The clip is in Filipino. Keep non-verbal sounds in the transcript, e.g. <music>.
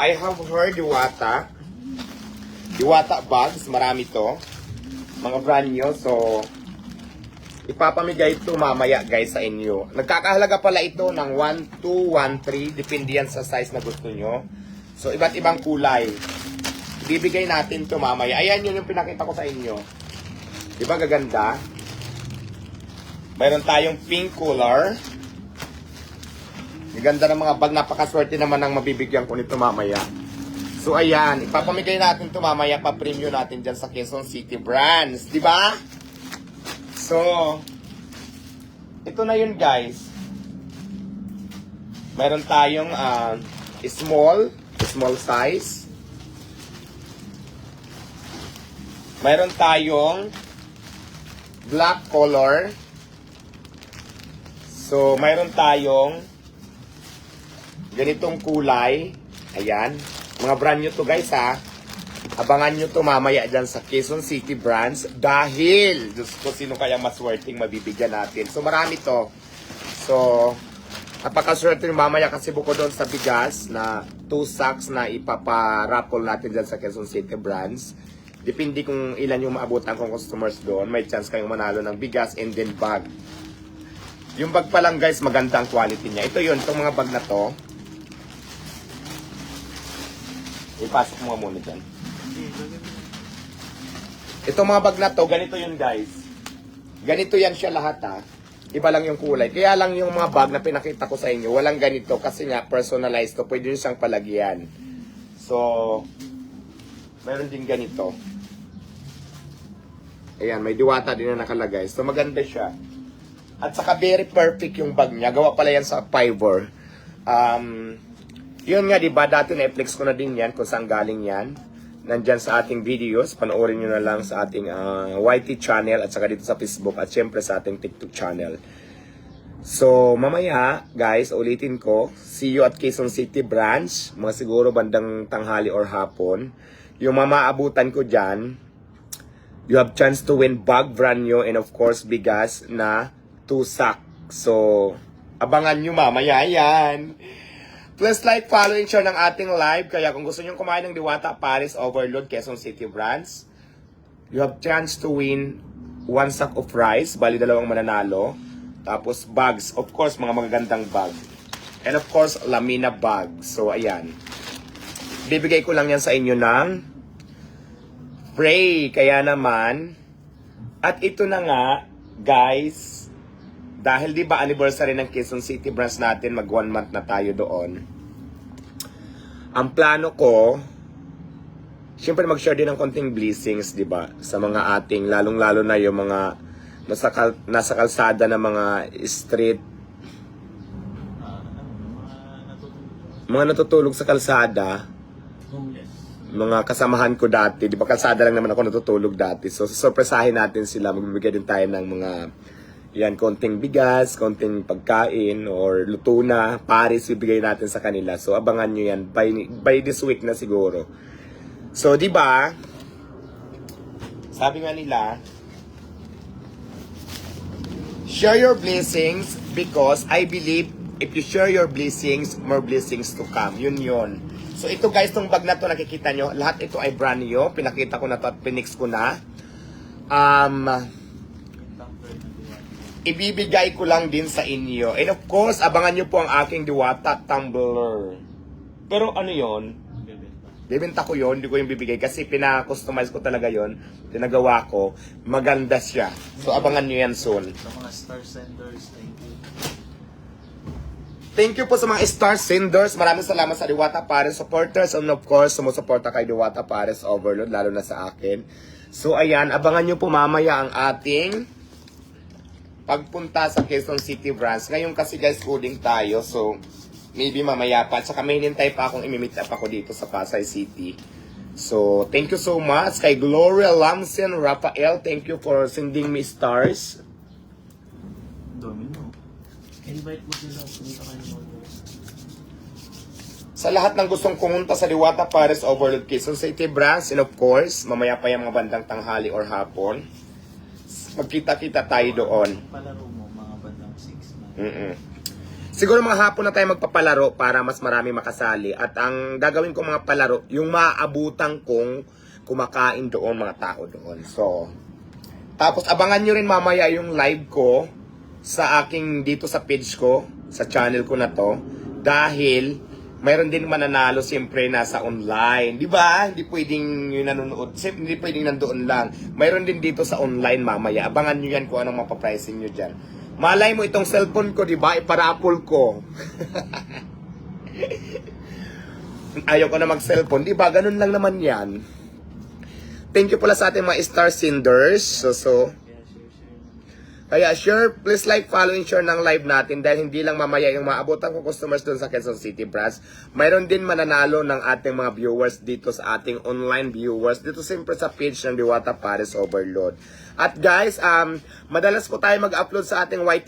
I have heard Diwata. Diwata bags, marami to. Mga brand new, so ipapamigay ito mamaya guys sa inyo. Nagkakahalaga pala ito ng 1, 2, 1, 3. Depende yan sa size na gusto nyo. So, iba't ibang kulay. Bibigay natin to mamaya. Ayan yun yung pinakita ko sa inyo. Di ba gaganda? Mayroon tayong pink color. Ang ganda ng mga bag. Napakaswerte naman ang mabibigyan ko nito mamaya. So, ayan. Ipapamigay natin to mamaya. Pa-premium natin dyan sa Quezon City Brands. Di ba? So, ito na yun guys. Meron tayong ah, small, small size. Meron tayong black color. So, mayroon tayong ganitong kulay. Ayan. Mga brand new to guys ha. Abangan nyo to mamaya dyan sa Quezon City Brands dahil, Diyos ko, sino kaya maswerteng mabibigyan natin. So, marami to. So, napakaswerte nyo mamaya kasi buko doon sa bigas na two sacks na ipaparaffle natin dyan sa Quezon City Brands. Depende kung ilan yung maabutan kong customers doon. May chance kayong manalo ng bigas and then bag. Yung bag pa lang guys, maganda ang quality niya. Ito yun, itong mga bag na to. Ipasok mo muna dyan. Itong mga bag na to, ganito yun guys. Ganito yan siya lahat ha. Iba lang yung kulay. Kaya lang yung mga bag na pinakita ko sa inyo, walang ganito kasi nga personalized to. Pwede nyo siyang palagyan. So, meron din ganito. Ayan, may diwata din na nakalagay. So, maganda siya. At saka very perfect yung bag niya. Gawa pala yan sa Fiverr. Um, yun nga, di ba? Dati na-flex ko na din yan kung saan galing yan. Nandyan sa ating videos. Panoorin nyo na lang sa ating ah, YT channel at saka dito sa Facebook at syempre sa ating TikTok channel. So, mamaya, guys, ulitin ko. See you at Quezon City branch. Mga siguro bandang tanghali or hapon. Yung mamaabutan ko dyan, you have chance to win bag brand new and of course bigas na 2 sack. So, abangan nyo mamaya yan. Please like, follow, and share ng ating live. Kaya kung gusto nyo kumain ng Diwata Paris Overload Quezon City Brands, you have chance to win one sack of rice, bali dalawang mananalo. Tapos bags, of course, mga magagandang bag. And of course, lamina bag. So, ayan. Bibigay ko lang yan sa inyo ng pray. Kaya naman, at ito na nga, guys, dahil di ba anniversary ng Quezon City branch natin, mag one month na tayo doon. Ang plano ko, Siyempre mag-share din ng konting blessings, 'di ba? Sa mga ating lalong-lalo na yung mga nasa kal- nasa kalsada na mga street mga natutulog. sa kalsada, mga kasamahan ko dati, di ba kalsada lang naman ako natutulog dati. So, sorpresahin natin sila, magbibigay din tayo ng mga, yan, konting bigas, konting pagkain, or luto na, paris, bibigay natin sa kanila. So, abangan nyo yan, by, by this week na siguro. So, di ba, sabi nga nila, share your blessings because I believe if you share your blessings, more blessings to come. Yun yun. So ito guys, tong bag na to nakikita nyo, lahat ito ay brand new. Pinakita ko na to at pinix ko na. Um. Ibibigay ko lang din sa inyo. And of course, abangan nyo po ang aking Diwata Tumbler. Pero ano yon? Bibenta ko yon, hindi ko yung bibigay kasi pina-customize ko talaga yon. Tinagawa ko. Maganda siya. So abangan nyo yan soon. Sa mga star senders, thank you. Thank you po sa mga star senders. Maraming salamat sa Diwata Pares supporters and of course, sumusuporta kay Diwata Pares Overload, lalo na sa akin. So ayan, abangan nyo po mamaya ang ating pagpunta sa Quezon City branch. Ngayon kasi guys, coding tayo. So, maybe mamaya pa. Tsaka may hinintay pa akong imimit up ako dito sa Pasay City. So, thank you so much kay Gloria Lamsen Rafael. Thank you for sending me stars. Domino. Invite mo sila. Punta kayo Sa lahat ng gustong pumunta sa Diwata Pares Overload Quezon City branch and of course, mamaya pa yung mga bandang tanghali or hapon, magkita-kita tayo doon. Palaro mo, mga bandang 6 na. Mm-mm. Siguro mga hapon na tayo magpapalaro para mas marami makasali. At ang gagawin ko mga palaro, yung maaabutan kong kumakain doon, mga tao doon. So, tapos abangan nyo rin mamaya yung live ko sa aking dito sa page ko, sa channel ko na to. Dahil mayroon din mananalo siyempre nasa online. Di ba? Hindi pwedeng yung nanonood. Siyempre, hindi pwedeng nandoon lang. Mayroon din dito sa online mamaya. Abangan nyo yan kung anong mapapricing nyo dyan. Malay mo itong cellphone ko, di ba? Iparapol ko. <laughs> Ayaw ko na mag-cellphone. Di ba? Ganun lang naman yan. Thank you pala sa ating mga star senders. So, so, Kaya sure, please like, follow, and share ng live natin dahil hindi lang mamaya yung maabutan ko customers doon sa Quezon City Brass. Mayroon din mananalo ng ating mga viewers dito sa ating online viewers dito siyempre sa page ng Diwata Paris Overload. At guys, um, madalas po tayo mag-upload sa ating YT